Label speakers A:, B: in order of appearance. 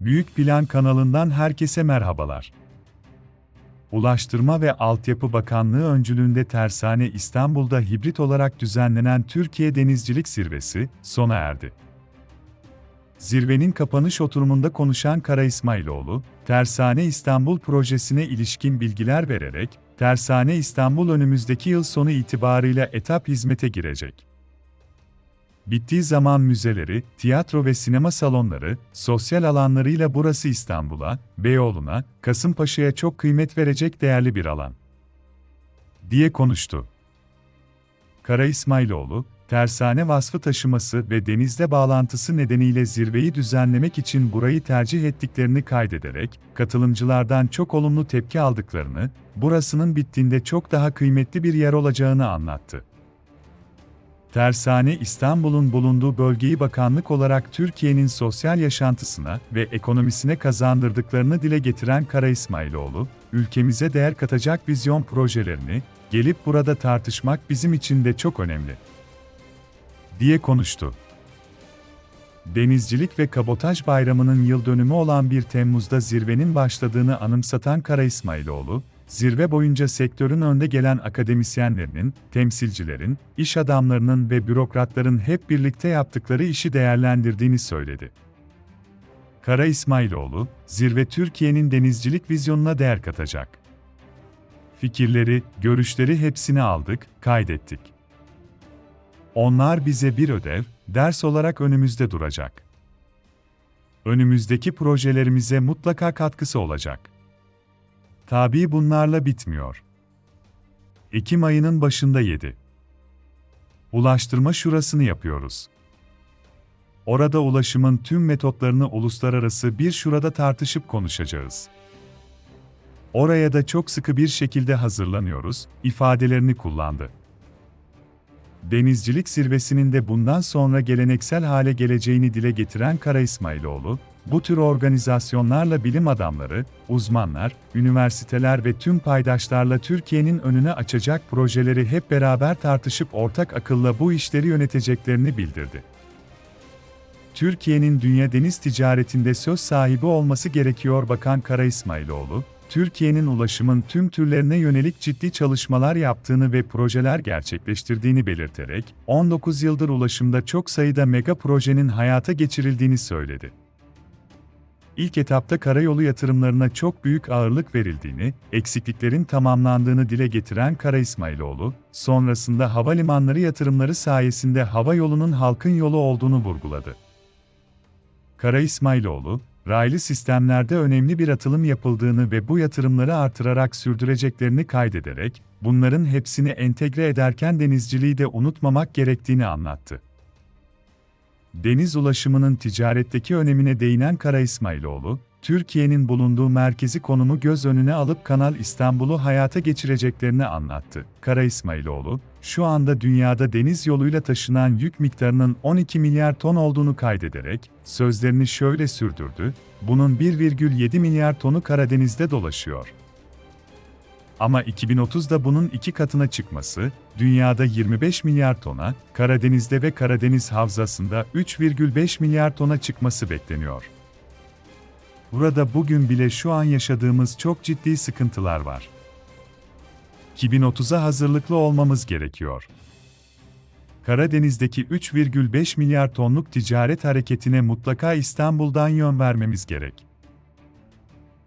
A: Büyük Plan kanalından herkese merhabalar. Ulaştırma ve Altyapı Bakanlığı öncülüğünde Tersane İstanbul'da hibrit olarak düzenlenen Türkiye Denizcilik Zirvesi sona erdi. Zirvenin kapanış oturumunda konuşan Kara İsmailoğlu, Tersane İstanbul projesine ilişkin bilgiler vererek, Tersane İstanbul önümüzdeki yıl sonu itibarıyla etap hizmete girecek. Bittiği zaman müzeleri, tiyatro ve sinema salonları, sosyal alanlarıyla burası İstanbul'a, Beyoğlu'na, Kasımpaşa'ya çok kıymet verecek değerli bir alan. diye konuştu. Kara İsmailoğlu, tersane vasfı taşıması ve denizde bağlantısı nedeniyle zirveyi düzenlemek için burayı tercih ettiklerini kaydederek, katılımcılardan çok olumlu tepki aldıklarını, burasının bittiğinde çok daha kıymetli bir yer olacağını anlattı. Tersane İstanbul'un bulunduğu bölgeyi bakanlık olarak Türkiye'nin sosyal yaşantısına ve ekonomisine kazandırdıklarını dile getiren Kara İsmailoğlu, ülkemize değer katacak vizyon projelerini, gelip burada tartışmak bizim için de çok önemli. diye konuştu. Denizcilik ve Kabotaj Bayramı'nın yıl dönümü olan 1 Temmuz'da zirvenin başladığını anımsatan Kara İsmailoğlu, zirve boyunca sektörün önde gelen akademisyenlerinin, temsilcilerin, iş adamlarının ve bürokratların hep birlikte yaptıkları işi değerlendirdiğini söyledi. Kara İsmailoğlu, zirve Türkiye'nin denizcilik vizyonuna değer katacak. Fikirleri, görüşleri hepsini aldık, kaydettik. Onlar bize bir ödev, ders olarak önümüzde duracak. Önümüzdeki projelerimize mutlaka katkısı olacak. Tabii bunlarla bitmiyor. Ekim ayının başında 7. Ulaştırma şurasını yapıyoruz. Orada ulaşımın tüm metotlarını uluslararası bir şurada tartışıp konuşacağız. Oraya da çok sıkı bir şekilde hazırlanıyoruz, ifadelerini kullandı. Denizcilik zirvesinin de bundan sonra geleneksel hale geleceğini dile getiren Kara İsmailoğlu, bu tür organizasyonlarla bilim adamları, uzmanlar, üniversiteler ve tüm paydaşlarla Türkiye'nin önüne açacak projeleri hep beraber tartışıp ortak akılla bu işleri yöneteceklerini bildirdi. Türkiye'nin dünya deniz ticaretinde söz sahibi olması gerekiyor Bakan Kara İsmailoğlu, Türkiye'nin ulaşımın tüm türlerine yönelik ciddi çalışmalar yaptığını ve projeler gerçekleştirdiğini belirterek, 19 yıldır ulaşımda çok sayıda mega projenin hayata geçirildiğini söyledi. İlk etapta karayolu yatırımlarına çok büyük ağırlık verildiğini, eksikliklerin tamamlandığını dile getiren Kara İsmailoğlu, sonrasında havalimanları yatırımları sayesinde hava yolunun halkın yolu olduğunu vurguladı. Kara İsmailoğlu, raylı sistemlerde önemli bir atılım yapıldığını ve bu yatırımları artırarak sürdüreceklerini kaydederek, bunların hepsini entegre ederken denizciliği de unutmamak gerektiğini anlattı. Deniz ulaşımının ticaretteki önemine değinen Kara İsmailoğlu, Türkiye'nin bulunduğu merkezi konumu göz önüne alıp Kanal İstanbul'u hayata geçireceklerini anlattı. Kara İsmailoğlu, şu anda dünyada deniz yoluyla taşınan yük miktarının 12 milyar ton olduğunu kaydederek, sözlerini şöyle sürdürdü, bunun 1,7 milyar tonu Karadeniz'de dolaşıyor. Ama 2030'da bunun iki katına çıkması, dünyada 25 milyar tona, Karadeniz'de ve Karadeniz Havzası'nda 3,5 milyar tona çıkması bekleniyor. Burada bugün bile şu an yaşadığımız çok ciddi sıkıntılar var. 2030'a hazırlıklı olmamız gerekiyor. Karadeniz'deki 3,5 milyar tonluk ticaret hareketine mutlaka İstanbul'dan yön vermemiz gerek.